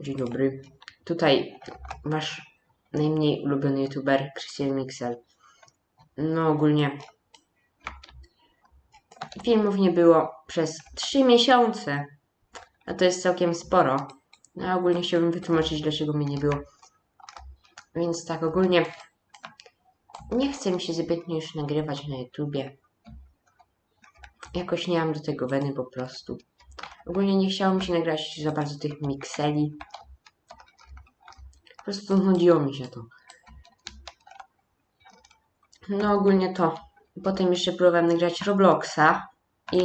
Dzień dobry. Tutaj wasz najmniej ulubiony youtuber, Christian Mixel. No ogólnie filmów nie było przez 3 miesiące. A to jest całkiem sporo. No ogólnie chciałbym wytłumaczyć, dlaczego mnie nie było. Więc tak, ogólnie nie chcę mi się zbytnio już nagrywać na YouTubie. Jakoś nie mam do tego weny po prostu. Ogólnie nie chciało mi się nagrać za bardzo tych mikseli. Po prostu nudziło mi się to. No ogólnie to. Potem jeszcze próbowałem nagrać Robloxa i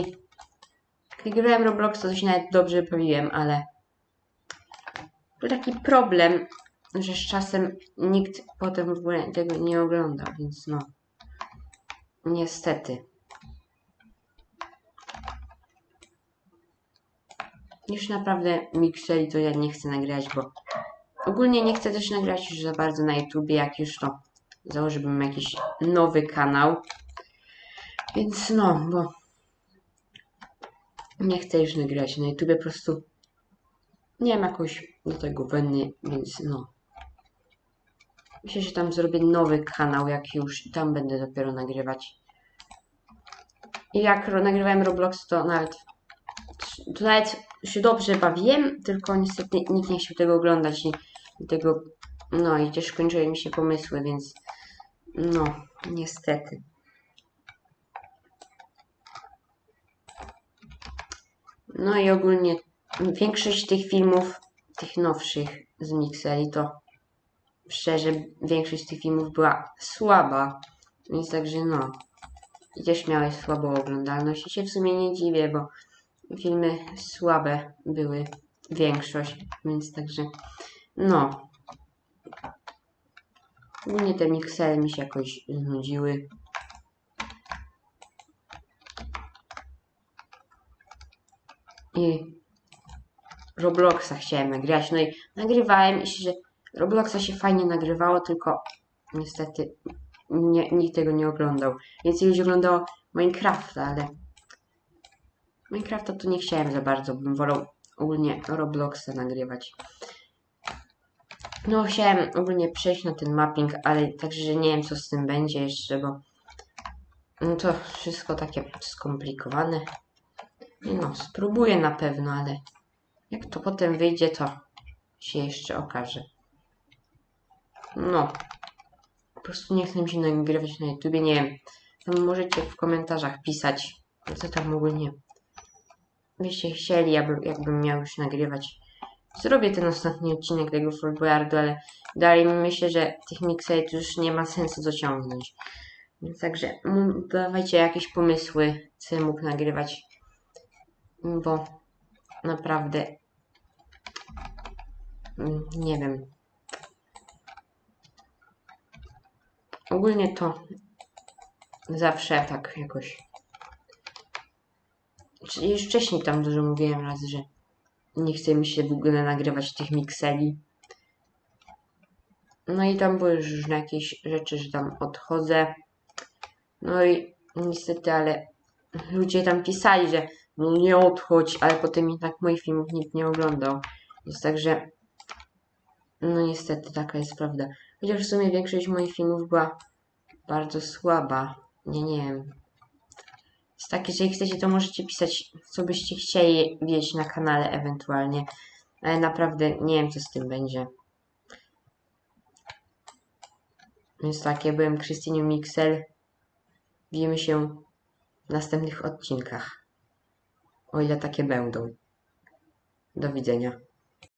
jak nagrywałem Robloxa, to się nawet dobrze bawiłem, ale był taki problem, że z czasem nikt potem w ogóle tego nie oglądał, więc no. Niestety. Już naprawdę mikseli to ja nie chcę nagrać, bo ogólnie nie chcę też nagrać już za bardzo na YouTubie, jak już to założyłbym jakiś nowy kanał. Więc no, bo nie chcę już nagrać na YouTubie, po prostu nie mam jakoś do tego weny, więc no. Myślę, że tam zrobię nowy kanał, jak już tam będę dopiero nagrywać. I jak nagrywałem Roblox, to nawet to nawet się dobrze bawiłem, tylko niestety nikt nie chciał tego oglądać i i tego, no i też kończyły mi się pomysły, więc no, niestety. No i ogólnie większość tych filmów, tych nowszych z Mixeli, to szczerze, większość z tych filmów była słaba, więc także no, i też miały słabą oglądalność i się w sumie nie dziwię, bo filmy słabe były większość, więc także no. Ogólnie te miksele mi się jakoś znudziły. I Robloxa chciałem nagrać. No i nagrywałem i się, że Robloxa się fajnie nagrywało, tylko niestety nie, nikt tego nie oglądał. Więcej ludzi oglądało Minecrafta, ale Minecrafta to nie chciałem za bardzo, bym wolał ogólnie Robloxa nagrywać. No, chciałem ogólnie przejść na ten mapping, ale także że nie wiem, co z tym będzie jeszcze, bo no to wszystko takie skomplikowane. No, spróbuję na pewno, ale jak to potem wyjdzie, to się jeszcze okaże. No, po prostu nie chcę mi się nagrywać na YouTubie, nie wiem. Tam możecie w komentarzach pisać, co tam ogólnie byście chcieli, jakby, jakbym miał już nagrywać zrobię ten ostatni odcinek tego Fort Boyardu, ale dalej myślę, że tych to już nie ma sensu dociągnąć. Więc także dawajcie jakieś pomysły, co ja mógł nagrywać, bo naprawdę mm, nie wiem. Ogólnie to zawsze tak jakoś. Czy Już wcześniej tam dużo mówiłem raz, że nie chce mi się w ogóle nagrywać tych mikseli. No i tam były już różne jakieś rzeczy, że tam odchodzę. No i niestety, ale ludzie tam pisali, że no nie odchodź, ale potem jednak moich filmów nikt nie oglądał. Jest także, no niestety taka jest prawda. Chociaż w sumie większość moich filmów była bardzo słaba. Nie, nie wiem. Tak, jeżeli chcecie, to możecie pisać, co byście chcieli wiedzieć na kanale ewentualnie. Ale naprawdę nie wiem, co z tym będzie. Więc tak, ja byłem Krystynią Mixel. Widzimy się w następnych odcinkach. O ile takie będą. Do widzenia.